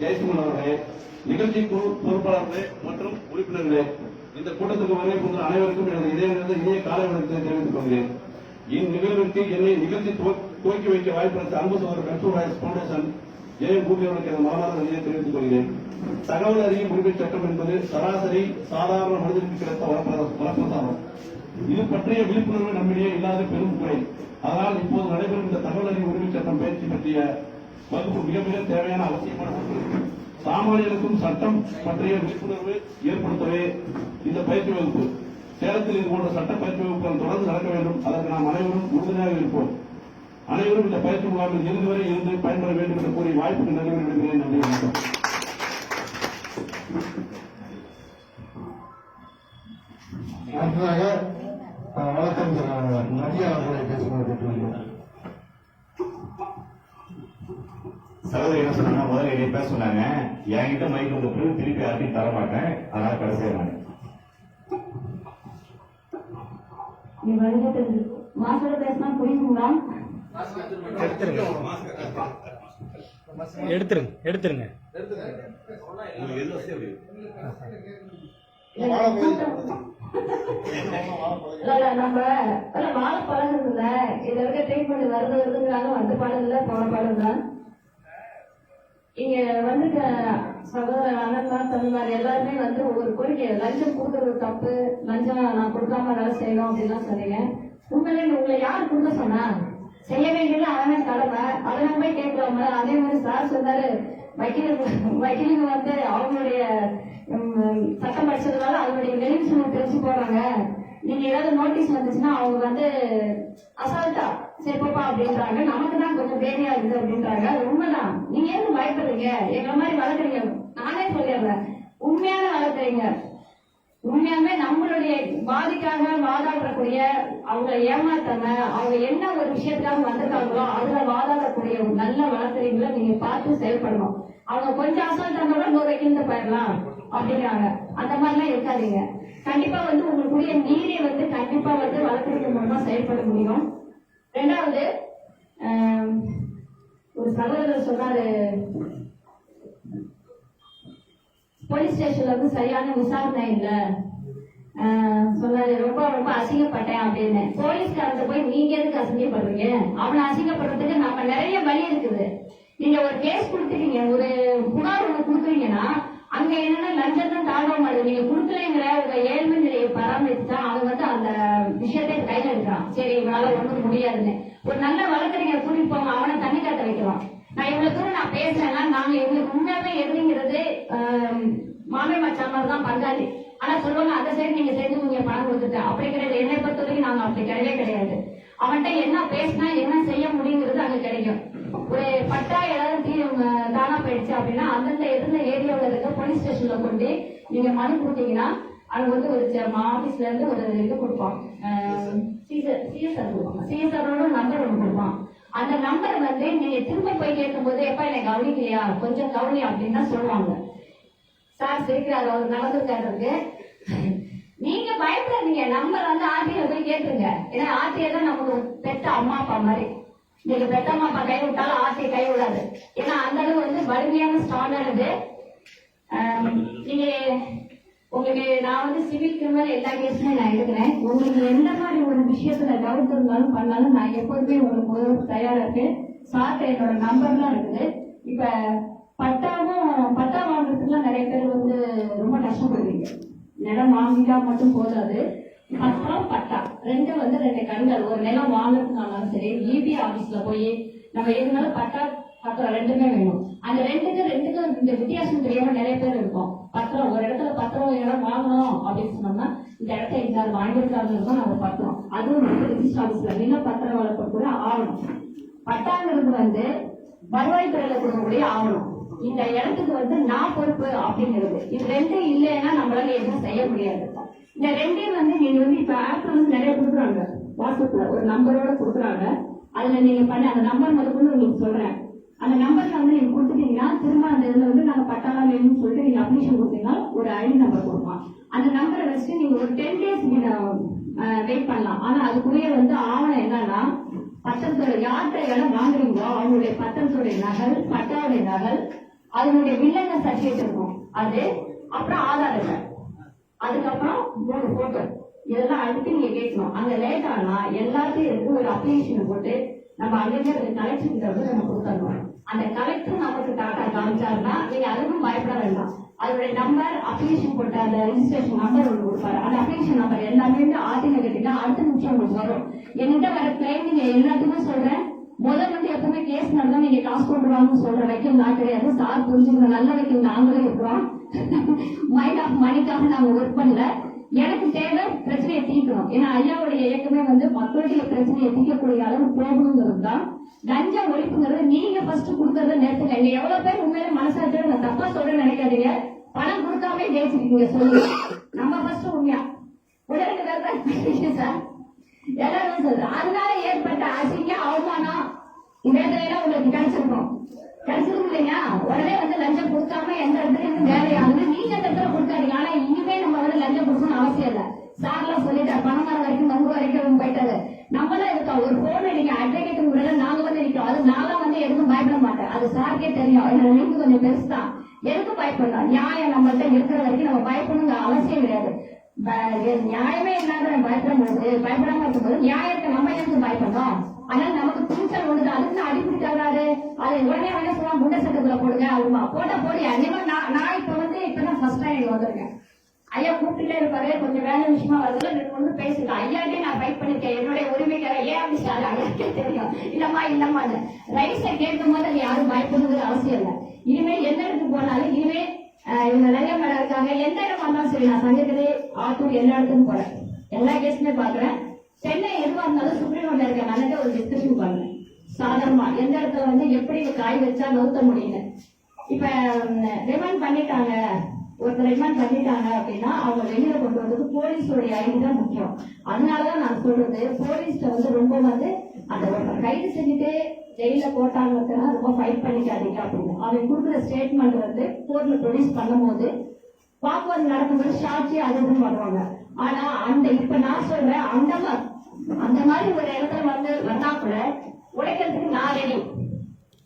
ஜெயசிம்மன் அவர்களே நிகழ்ச்சி குழு பொறுப்பாளர்களே மற்றும் உறுப்பினர்களே இந்த கூட்டத்துக்கு வருகை புரிந்த அனைவருக்கும் எனது இதயமிருந்த இனிய காலை வணக்கத்தை தெரிவித்துக் கொள்கிறேன். இந்நிகழ்விற்கு என்னை நிகழ்ச்சி துவக்கி வைக்க வாய்ப்பளித்த அன்பு சோதர் கன்சூர் ராய்ஸ் பவுண்டேஷன் ஜெயம் பூபி அவர்களுக்கு எனது மனமார்ந்த நன்றியை தெரிவித்துக் கொள்கிறேன். தகவல் அறியும் உரிமை சட்டம் என்பது சராசரி சாதாரண மனிதனுக்கு கிடைத்த வரப்பிரசா- வரப்பிரசாதம் இது பற்றிய விழிப்புணர்வு நம்மிடையே இல்லாத பெரும் குறை. அதனால் இப்போது நடைபெறும் இந்த தகவல் அறிவு உரிமை சட்டம் பயிற்சி பற்றிய வகுப்பு மிக மிக தேவையான அவசியமான ஒன்று சாமானியருக்கும் சட்டம் பற்றிய விழிப்புணர்வு ஏற்படுத்தவே இந்த பயிற்சி வகுப்பு. சேலத்தில் இது போன்ற சட்ட பயிற்சி வகுப்புகள் தொடர்ந்து நடக்க வேண்டும். அதற்கு நாம் அனைவரும் உறுதுணையாக இருப்போம். அனைவரும் இந்த பயிற்சி முகாமில் இறுதி வரை இருந்து பயன்பெற வேண்டும் என்று கூறி வாய்ப்புக்கு நன்றி விடுகிறேன் நன்றி வணக்கம். நன்றாக வணக்கம் வழக்கறிஞர் நதியா அவர்களை சகோதரி என்ன சொன்னாங்க? முதல்ல என்னை பேச சொன்னாங்க. என்கிட்ட மைக் வந்த பிறகு திருப்பி யார்ட்டையும் தர மாட்டேன் அதனால கடைசியா நான். மாசோட பேசினா எடுத்துருங்க. எடுத்துருங்க. நம்ம இல்ல, வாழ பழகுறதுல இதுல இருக்க ட்ரீட்மெண்ட் வருது வருதுங்கிறாங்க. வந்து பாடல போன பாடம் தான். இங்க வந்து சகோதர அண்ணன் தமிழ்மார் எல்லாருமே வந்து ஒவ்வொரு கோரிக்கை லஞ்சம் கொடுக்கறது தப்பு லஞ்சம் நான் கொடுக்காம வேலை செய்யணும் அப்படின்லாம் சொன்னீங்க. உண்மையிலே உங்களை யார் கொடுக்க சொன்னா? செய்ய வேண்டியது அவனே கடமை அதை நம்ம போய் கேட்கலாம? அதே மாதிரி சார் சொன்னாரு. வக்கீலுக்கு வக்கீலுக்கு வந்து அவங்களுடைய சட்டம் படிச்சதுனால அவங்களுடைய வெளிச்சம் தெரிஞ்சு போறாங்க நீங்க ஏதாவது நோட்டீஸ் வந்துச்சுன்னா அவங்க வந்து அசால்ட்டா சரி போப்பா அப்படின்றாங்க. நமக்கு தான் கொஞ்சம் பேதியா இருக்குது அப்படின்றாங்க. உண்மைதான். நீங்க ஏன் பயப்படுறீங்க? எங்களை மாதிரி வளர்க்குறீங்க. நானே சொல்லிடுறேன். உண்மையான வளர்க்குறீங்க. உண்மையாலுமே நம்மளுடைய பாதிக்காக வாதாடக்கூடிய அவங்க ஏமாத்தாம அவங்க என்ன ஒரு விஷயத்துக்காக வந்திருக்காங்களோ அதுல வாதாடக்கூடிய நல்ல வழக்கறிஞர்களை நீங்க பார்த்து செயல்படணும். அவங்க கொஞ்சம் அசால்ட்டா கூட நூறு வைக்கின்ற போயிடலாம் அப்படிங்கிறாங்க. அந்த மாதிரிலாம் இருக்காதீங்க. கண்டிப்பா வந்து உங்களுக்குரிய நீரை வந்து கண்டிப்பா வந்து வழக்கறிஞர் மூலமா செயல்பட முடியும். ரெண்டாவது ஒரு சகோதரர் சொன்னாரு போலீஸ் ஸ்டேஷன்ல வந்து சரியான விசாரணை இல்ல. சொன்னாரு ரொம்ப ரொம்ப அசிங்கப்பட்டேன் அப்படின்னு. போலீஸ்காரத்தை போய் நீங்க எதுக்கு அசிங்கப்படுறீங்க? அவனை அசிங்கப்படுறதுக்கு நம்ம நிறைய வழி இருக்குது. நீங்க ஒரு கேஸ் கொடுத்துருக்கீங்க ஒரு புகார் ஒண்ணு கொடுக்குறீங்கன்னா அங்க என்னன்னா லஞ்சம் தான் தாழ்வ மாட்டேங்குது நீங்க கொடுக்கலைங்கிற உங்க ஏழ்மை நிலையை பராமரிச்சா அவன் வந்து அந்த விஷயத்தை கையில எடுக்கிறான். இவனால ஒண்ணும் முடியாதுன்னு. ஒரு நல்ல வழக்கறிஞர் கூட்டிட்டு போங்க அவனை தண்ணி காட்ட வைக்கலாம். நான் இவ்வளவு தூரம் நான் பேசுறேன்னா நாங்க எங்களுக்கு உண்மையாவே எதுங்கிறது மாமே மச்சான் மாதிரி தான் பங்காளி. ஆனா சொல்லுவாங்க அந்த சைடு நீங்க செஞ்சு பணம் கொடுத்துட்டு. அப்படி கிடையாது. என்னை பொறுத்த வரைக்கும் நாங்க அப்படி கிடையவே கிடையாது. அவன்கிட்ட என்ன பேசினா என்ன செய்ய முடியுங்கிறது அங்க கிடைக்கும். ஒரு பட்டா ஏதாவது தீ- காணா போயிடுச்சு அப்படின்னா அந்தந்த எதிர்ந்த ஏரியாவில் இருக்க போலீஸ் ஸ்டேஷன்ல கொண்டு நீங்க மனு கொடுத்தீங்கன்னா அவங்க வந்து ஒரு ஆபீஸ்ல இருந்து ஒரு இது கொடுப்பான். சிஎஸ்ஆர் கொடுப்பாங்க. சிஎஸ்ஆரோட நம்பர் ஒன்று கொடுப்பான். அந்த நம்பர் வந்து நீங்க திரும்ப போய் கேட்கும்போது எப்ப என்னை கவனிக்கலையா? கொஞ்சம் கவனி அப்படின்னு தான் சொல்லுவாங்க. சார் சிரிக்கிறாரு. அவர் நடந்துருக்காரு நீங்க பயப்படாதீங்க. நம்பர் வந்து ஆர்டிஐ போய் கேட்டுருங்க. ஏன்னா ஆர்டிஐ தான் நமக்கு பெத்த அம்மா அப்பா மாதிரி. நீங்க பெத்த அம்மா அப்பா கை விட்டாலும் ஆர்டிஐ கை விடாது. ஏன்னா அந்த அளவு வந்து வலிமையான ஸ்ட்ராங்கானது நீங்க உங்களுக்கு நான் வந்து சிவில் கிரிமினல் எல்லா கேஸுமே நான் எடுக்கிறேன். உங்களுக்கு எந்த மாதிரி ஒரு விஷயத்துல டவுட் இருந்தாலும் பண்ணாலும் நான் எப்போதுமே உங்களுக்கு உதவ தயாரா இருக்கேன். சார்ட்ட என்னோட நம்பர்லாம் இருக்குது. இப்ப பட்டாவும் பட்டா வாங்குறதுக்குலாம் நிறைய பேர் வந்து ரொம்ப கஷ்டப்படுவீங்க. நிலம் வாங்கிட்டா மட்டும் போதாது. பத்திரம் பட்டா. ரெண்டும் வந்து ரெண்டு கண்கள். ஒரு நிலம் வாங்குறதுனாலும் சரி இபி ஆபீஸ்ல போய் நம்ம எதுனாலும் பட்டா பத்திரம் ரெண்டுமே வேணும். அந்த ரெண்டுக்கு ரெண்டுக்கும் இந்த வித்தியாசம் தெரியாம நிறைய பேர் இருக்கும் பத்திரம் ஒரு இடத்துல பத்திரம் இடம் வாங்கணும் அப்படின்னு சொன்னோம்னா இந்த இடத்த இந்த வாங்கியிருக்காங்க இருக்கும் நம்ம பத்திரம். அதுவும் வந்து ரிஜிஸ்டர் ஆஃபீஸ்ல நில பத்திரம் வளர்ப்பு கூட ஆகணும். பட்டாங்கிறது வந்து வருவாய்த்துறையில கொடுக்கக்கூடிய ஆவணம். இந்த இடத்துக்கு வந்து நான் பொறுப்பு அப்படிங்கிறது. இது ரெண்டும் இல்லைன்னா நம்மளால எதுவும் செய்ய முடியாது. இந்த ரெண்டையும் வந்து நீங்க வந்து இப்ப ஆப்ல வந்து நிறைய கொடுக்குறாங்க. வாட்ஸ்அப்ல ஒரு நம்பரோட கொடுக்குறாங்க. அதுல நீங்க பண்ண அந்த நம்பர் முதற்கொண்டு உங்களுக்கு சொல்றேன். அந்த நம்பர்ல வந்து நீங்க கொடுத்துட்டீங்கன்னா திரும்ப அந்த இதுல வந்து நாங்க பட்டாளா வேணும்னு சொல்லிட்டு நீங்க அப்ளிகேஷன் கொடுத்தீங்கன்னா ஒரு ஐடி நம்பர் கொடுப்பான். அந்த நம்பரை வச்சுட்டு நீங்க ஒரு டென் டேஸ் நீங்க வெயிட் பண்ணலாம். ஆனா அதுக்குரிய வந்து ஆவணம் என்னன்னா பத்திரத்தோட யார்கிட்ட இடம் வாங்குறீங்களோ அவங்களுடைய பத்திரத்துடைய நகல் பட்டாவுடைய நகல் அதனுடைய வில்லங்க சர்டிபிகேட் இருக்கும். அது அப்புறம் ஆதார் அட்டை. அதுக்கப்புறம் மூணு போட்டோ இதெல்லாம் அடுத்து நீங்க கேட்கணும். அங்க லேட் ஆனா எல்லாத்தையும் எடுத்து ஒரு அப்ளிகேஷன் போட்டு நம்ம அறிஞர் கலெக்டர் வந்து நம்ம கொடுத்துருவோம் அந்த கலெக்டர் நமக்கு டாட்டா காமிச்சாருன்னா நீங்க அதுக்கும் பயப்பட வேண்டாம். அதோட நம்பர் அப்ளிகேஷன் போட்ட அந்த ரெஜிஸ்ட்ரேஷன் நம்பர் ஒன்று கொடுப்பாரு. அந்த அப்ளிகேஷன் நம்பர் எல்லாமே ஆர்டிங்க கேட்டீங்கன்னா அடுத்த நிமிஷம் உங்களுக்கு வரும். என்கிட்ட வர கிளைம் நீங்க எல்லாத்துக்குமே சொல்றேன். முதல் வந்து எப்பவுமே கேஸ் நடந்தா நீங்க காசு போட்டுருவாங்கன்னு சொல்ற வைக்கல் நான் கிடையாது. சார் புரிஞ்சுக்கணும் நல்ல வைக்கல் நாங்களும் இருக்கிறோம். மைண்ட் ஆஃப் மணிக்காக நாங்க ஒர்க் பண்ணல. எனக்கு தேவை பிரச்சனையை தீர்க்கணும். ஏன்னா ஐயாவுடைய இயக்கமே வந்து மக்களுடைய பிரச்சனையை தீர்க்கக்கூடிய அளவு போகணுங்கிறது தான். லஞ்ச ஒழிப்புங்கிறது நீங்க ஃபர்ஸ்ட் கொடுக்கறத நேரத்துல இங்க எவ்வளவு பேர் உண்மையிலே மனசாட்சியோட நான் தப்பா சொல்ற நினைக்காதீங்க. பணம் கொடுக்காம ஜெயிச்சிருக்கீங்க. சொல்லுங்க. நம்ம ஃபர்ஸ்ட் உண்மையா. உடனே வேற சார் எல்லாரும் சொல்றேன் அதனால ஏற்பட்ட அசிங்கம் அவமானம் இந்த இடத்துல உங்களுக்கு கிடைச்சிருக்கும் கிடைச்சிருக்கும் இல்லையா உடனே வந்து லஞ்சம் கொடுக்காம எந்த இடத்துல வேலையா வந்து நீங்க அந்த இடத்துல கொடுக்காதீங்க. ஆனா இனிமே நம்ம வந்து லஞ்சம் கொடுக்கணும்னு அவசியம் இல்ல. சார் எல்லாம் சொல்லிட்டாரு பணமரம் வரைக்கும் நம்பு வரைக்கும் போயிட்டாரு நம்மளாம் இருக்கோம் ஒரு போன் நீங்க அட்வொகேட் முறையில நாங்க வந்து நிக்கிறோம். அது நான்லாம் வந்து எதுக்கும் பயப்பட மாட்டேன். அது சாருக்கே தெரியும். என்னோட லிங்க் கொஞ்சம் பெருசு தான் எதுக்கு பயப்படலாம் நியாயம் நம்மள்ட்ட இருக்கிற வரைக்கும் நம்ம பயப்படணுங்கிற அவசியம் கிடையாது. நியாயமே இல்லாத நம்ம பயப்படும்போது பயப்படாம இருக்கும்போது நியாயத்தை நம்ம எதுக்கு பயப்படணும்? அது உடனே வேணா சொல்லுவா முண்டை சட்டத்துல போடுங்க அப்படிமா போட்ட போடி அதே மாதிரி நான் நான் இப்ப வந்து இப்பதான் ஃபர்ஸ்ட் டைம் வந்திருக்கேன். ஐயா கூப்பிட்டுட்டே இருப்பாரு. கொஞ்சம் வேலை விஷயமா வருதுல ரெண்டு வந்து பேசுங்க ஐயாட்டே நான் ஃபைட் பண்ணிருக்கேன். என்னுடைய உரிமைக்கார ஏன் அப்படி சார்? ஐயாக்கே தெரியும். இல்லம்மா இல்லம்மா ரைட்ஸை கேட்கும் போது அது யாரும் பயப்படுங்கிற அவசியம் இல்லை. இனிமே எந்த இடத்துக்கு போனாலும் இனிமே இவங்க நிறைய மேடம் இருக்காங்க. எந்த இடம் வந்தாலும் சரி நான் சங்ககிரி ஆத்தூர் எல்லா இடத்துக்கும் போறேன். எல்லா கேஸுமே பாக்குறேன் சென்னை எதுவா இருந்தாலும் சுப்ரீம் கோர்ட்ல இருக்க நல்லதே ஒரு டிஸ்கஷன் பண்ணுறேன் சாதகமா எந்த இடத்துல வந்து எப்படி காய் வச்சா நவுத்த முடியும் இப்ப ரிமாண்ட் பண்ணிட்டாங்க. ஒருத்தர் ரிமாண்ட் பண்ணிட்டாங்க அப்படின்னா அவங்க வெளியில கொண்டு வந்தது போலீஸோடைய ஐடி தான் முக்கியம். அதனாலதான் நான் சொல்றது போலீஸ்ல வந்து ரொம்ப வந்து அந்த ஒருத்தர் கைது செஞ்சுட்டு ஜெயில போட்டாங்கன்னா ரொம்ப ஃபைட் பண்ணிக்காதீங்க அப்படின்னு. அவங்க கொடுக்குற ஸ்டேட்மெண்ட் வந்து கோர்ட்ல ப்ரொடியூஸ் பண்ணும் போது வாக்குவாதம் நடக்கும்போது சாட்சி அதுவும் பண்ணுவாங்க. ஆனா அந்த இப்ப நான் சொல்றேன் அந்த மாதிரி அந்த மாதிரி ஒரு இடத்துல வந்து வந்தா கூட உடைக்கிறதுக்கு நான் ரெடி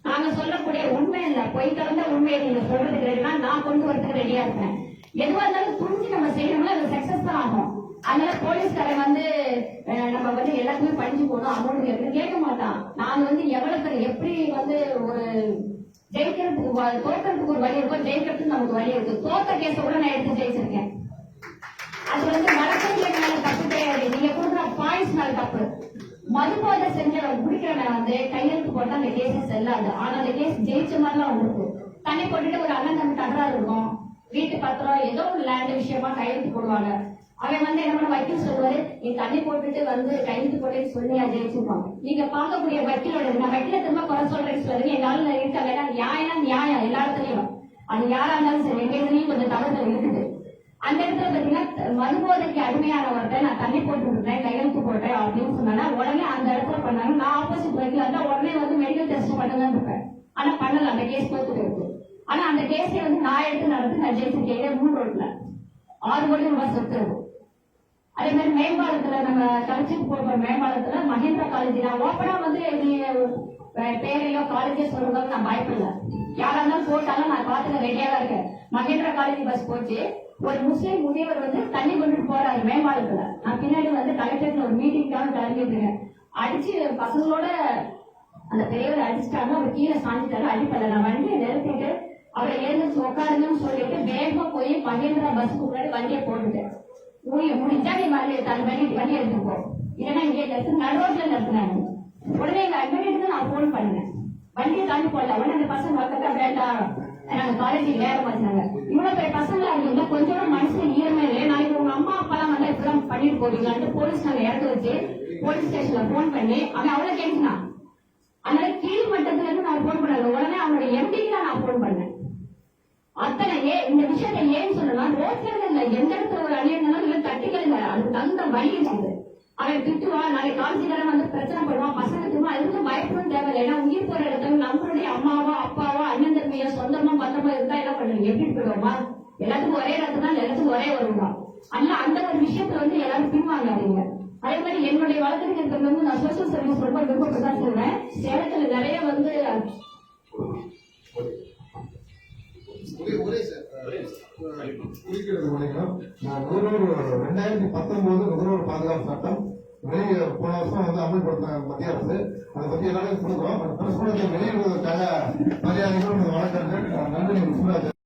நாங்க சொல்லக்கூடிய உண்மை இல்ல பொய் கலந்த உண்மையை நீங்க சொல்றதுக்கு ரெடினா நான் கொண்டு வரதுக்கு ரெடியா இருப்பேன். எதுவா இருந்தாலும் புரிஞ்சு நம்ம செய்யணும்னா அது சக்சஸ் தான் ஆகும். அதனால போலீஸ்காரன் வந்து நம்ம வந்து எல்லாத்துக்குமே படிச்சு போகணும் அமௌண்ட் கேட்கணும் கேட்க மாட்டான். நான் வந்து எவ்வளவு எப்படி வந்து ஒரு ஜெயிக்கிறதுக்கு வ- ஒரு வழி இருக்கும் ஜெயிக்கிறதுக்கு நமக்கு வழி இருக்கு. தோத்த கேஸ கூட நான் எடுத்து ஜெயிச்சிருக்கேன். அது வந்து வழக்கறிஞர் மேல தப்பு கிடையாது. நீங்க கொடுக்குற பாயிண்ட்ஸ் மேல தப்பு. மதுபோதை செஞ்சவன் குடிக்கிறவன் வந்து கையெழுத்து போட்டா அந்த கேஸ் செல்லாது. ஆனா அந்த கேஸ் ஜெயிச்ச மாதிரிலாம் வந்திருக்கு தண்ணி போட்டுட்டு ஒரு அண்ணன் தம்பி தகராறு இருக்கும். வீட்டு பத்திரம் ஏதோ ஒரு லேண்ட் விஷயமா கையெழுத்து போடுவாங்க. அவன் வந்து என்ன வக்கீல் சொல்லுவாரு நீ தண்ணி போட்டுட்டு வந்து கையெழுத்து போட்டு சொல்லி அதை ஜெயிச்சிருப்பாங்க நீங்க பார்க்கக்கூடிய வக்கீலோட நான் வக்கீல திரும்ப குறை சொல்றேன்னு சொல்லுங்க. என்னால ஆளுநர் இருக்காங்க நியாயம் நியாயம். எல்லா இடத்துலயும் அது யாரா இருந்தாலும் சரி எங்க இதுலயும் கொஞ்சம் தவறுதல் இருக்குது. அந்த இடத்துல பாத்தீங்கன்னா மதுபோதைக்கு அருமையா நான் தண்ணி போட்டு விடுறேன் கையெழுத்து போடுறேன் அப்படின்னு சொன்னா உடனே அந்த இடத்துல பண்ணாங்க நான் ஆப்போசிட் வைக்கல இருந்தா உடனே வந்து மெடிக்கல் டெஸ்ட் பண்ணுங்க இருப்பேன் ஆனா பண்ணல அந்த கேஸ் தோத்துட்டு இருக்கு ஆனா அந்த கேஸை வந்து நான் எடுத்து நடத்தி நான் ஜெயிச்சிருக்கேன் மூணு ரோட்ல ஆறு கோடி ரூபாய் சொத்து அதே மாதிரி மேம்பாலத்துல நம்ம கலெக்ஷன் போடுற மேம்பாலத்துல மகேந்திரா காலேஜ் நான் ஓப்பனா வந்து நீங்க பேரையோ காலேஜோ சொல்றதால நான் பயப்படல. யாரா இருந்தாலும் போட்டாலும் நான் பாத்துக்க ரெடியா தான் இருக்கேன். மகேந்திரா காலேஜ் பஸ் போச்சு. ஒரு முஸ்லீம் முதியவர் வந்து தண்ணி கொண்டுட்டு போறாரு மேம்பாலத்துல. நான் பின்னாடி வந்து கலெக்டர்ல ஒரு மீட்டிங்காக கிளம்பிட்டு இருக்கேன் அடிச்சு பசங்களோட அந்த பெரியவர் அடிச்சிட்டாங்க அவர் கீழே சாஞ்சிட்டாரு அடிப்படல. நான் வண்டியை நிறுத்திட்டு அவரை எழுந்து உட்காருங்கன்னு சொல்லிட்டு வேகமா போய் மகேந்திரா பஸ்ஸுக்கு முன்னாடி வண்டியை போட்டுட்டேன் முடிய முடிஞ்சா நீ வண்டி தன் வண்டி வண்டி எடுத்துட்டு இல்லைன்னா இங்கே நிறுத்து நடுரோட்ல நிறுத்தினாங்க உடனே எங்க அட்வொகேட்டுக்கு நான் போன் பண்ணேன். வண்டியை தாண்டி போடல உடனே அந்த பசங்க மக்கா வேண்டாம் நாங்க காலேஜுக்கு வேற மாட்டாங்க இவ்வளவு பெரிய பசங்களா இருக்கீங்க கொஞ்சம் மனசுல ஈரமே இல்லை. நாளைக்கு உங்க அம்மா அப்பா எல்லாம் வந்து இப்படிலாம் பண்ணிட்டு போவீங்களான்ட்டு போலீஸ் நாங்க இறந்து வச்சு போலீஸ் ஸ்டேஷன்ல போன் பண்ணி அவன் அவ்வளவு கேட்டுனான் அதனால கீழ் மட்டத்துல இருந்து நான் போன் பண்ணல உடனே அவனுடைய எம்டிக்கு தான் நான் போன் பண்ணேன். அத்தனை ஏ இந்த விஷயத்த ஏன்னு சொல்லலாம் ரோட்ல இல்ல எந்த இடத்துல ஒரு அணியா இருந்தாலும் இல்ல தட்டிக்கல அதுக்கு தந்த வழி இருக்குது அவன் திட்டுவான் நாளைக்கு காலேஜ்காரன் வந்து பிரச்சனை பண்ணுவான் பசங்க திரும்ப அதுக்கு பயப்படும் தேவையில்லை. ஏன்னா உயிர் போற இடத்துல நம்மளுடைய அம்மாவோ அப்பாவோ அண்ணன் தம்பியோ சொந்தமா பந்தமா இருந்தா என்ன பண்ணுவீங்க? எப்படி போயிடுவோமா? எல்லாத்துக்கும் ஒரே இடத்துல தான் எல்லாத்துக்கும் ஒரே வருவான் அல்ல அந்த ஒரு விஷயத்துல வந்து எல்லாரும் பின்வாங்காதீங்க. அதே மாதிரி என்னுடைய வழக்கறிஞர்கள் வந்து நான் சோசியல் சர்வீஸ் ரொம்ப விருப்பப்பட்டு தான் சொல்றேன். சேலத்துல நிறைய வந்து குறிக்கிறது ரெண்டாயிரத்தி பத்தொன்பது நுகர்வோர் பாதுகாப்பு சட்டம் வெளியே போன வருஷம் வந்து அமல்படுத்தின மத்திய அரசு. அதை பத்தி எல்லாமே கொடுக்குறோம் வெளியிடுவதற்காக மரியாதைகள் வணக்கங்கள் நன்றி